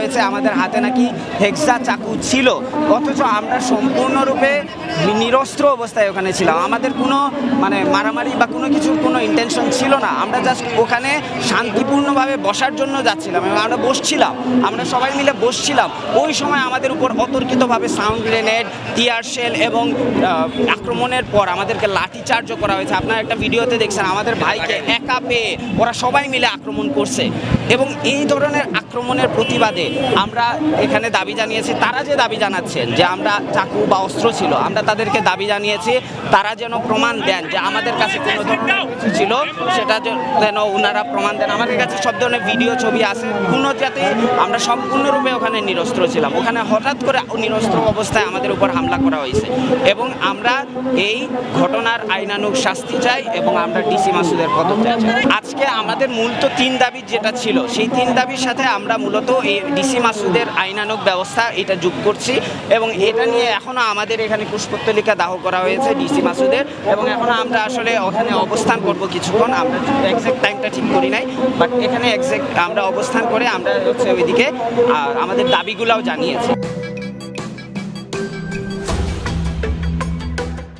হয়েছে, আমাদের হাতে নাকি হেক্সা চাকু ছিল। অথচ আমরা সম্পূর্ণরূপে নিরস্ত্র অবস্থায় ওখানে ছিলাম। আমাদের কোনো মানে মারামারি বা কোনো কিছুর কোনো ইন্টেনশন ছিল না। আমরা জাস্ট ওখানে শান্তিপূর্ণভাবে বসার জন্য যাচ্ছিলাম এবং আমরা বসছিলাম। আমরা সবাই মিলে বসছিলাম। ওই সময় আমাদের উপর অতর্কিতভাবে সাউন্ড গ্রেনেড টিয়ার শেল এবং আক্রমণের পর আমাদেরকে লাঠি চার্জও করা হয়েছে। আপনারা একটা ভিডিওতে দেখছেন, আমাদের ভাইকে একা পেয়ে ওরা সবাই মিলে আক্রমণ করছে। এবং এই ধরনের আক্রমণের প্রতিবাদে আমরা এখানে দাবি জানিয়েছি, তারা যে দাবি জানাচ্ছেন যে আমরা চাকু বা অস্ত্র ছিল, আমরা তাদেরকে দাবি জানিয়েছি, তারা যেন প্রমাণ দেন যে আমাদের কাছে কোনো ধরনের কিছু ছিল, সেটা যেন ওনারা প্রমাণ দেন। আমাদের কাছে সব ধরনের ভিডিও ছবি আছে, কোনো যাতে আমরা সম্পূর্ণরূপে ওখানে নিরস্ত্র ছিলাম। ওখানে হঠাৎ করে নিরস্ত্র অবস্থায় আমাদের উপর হামলা করা হয়েছে। এবং আমরা এই ঘটনার আইনানুগ শাস্তি চাই এবং আমরা ডিসি মাসুদের পদত্যাগ চাই। আজকে আমাদের মূল তো তিন দাবি যেটা ছিল সেই তিন দাবির সাথে আমরা মূলত এই ডিসি মাসুদের আইনানুক ব্যবস্থা এটা যোগ করছি এবং এটা নিয়ে এখনও আমাদের এখানে পুষ্পত্তলিকা দাহ করা হয়েছে ডিসি মাসুদের এবং এখনও আমরা আসলে ওখানে অবস্থান করব কিছুক্ষণ। আমরা এক্সাক্ট টাইমটা ঠিক করি নাই বাট এখানে এক্সাক্ট আমরা অবস্থান করে আমরা হচ্ছে ওইদিকে আর আমাদের দাবিগুলাও জানিয়েছি।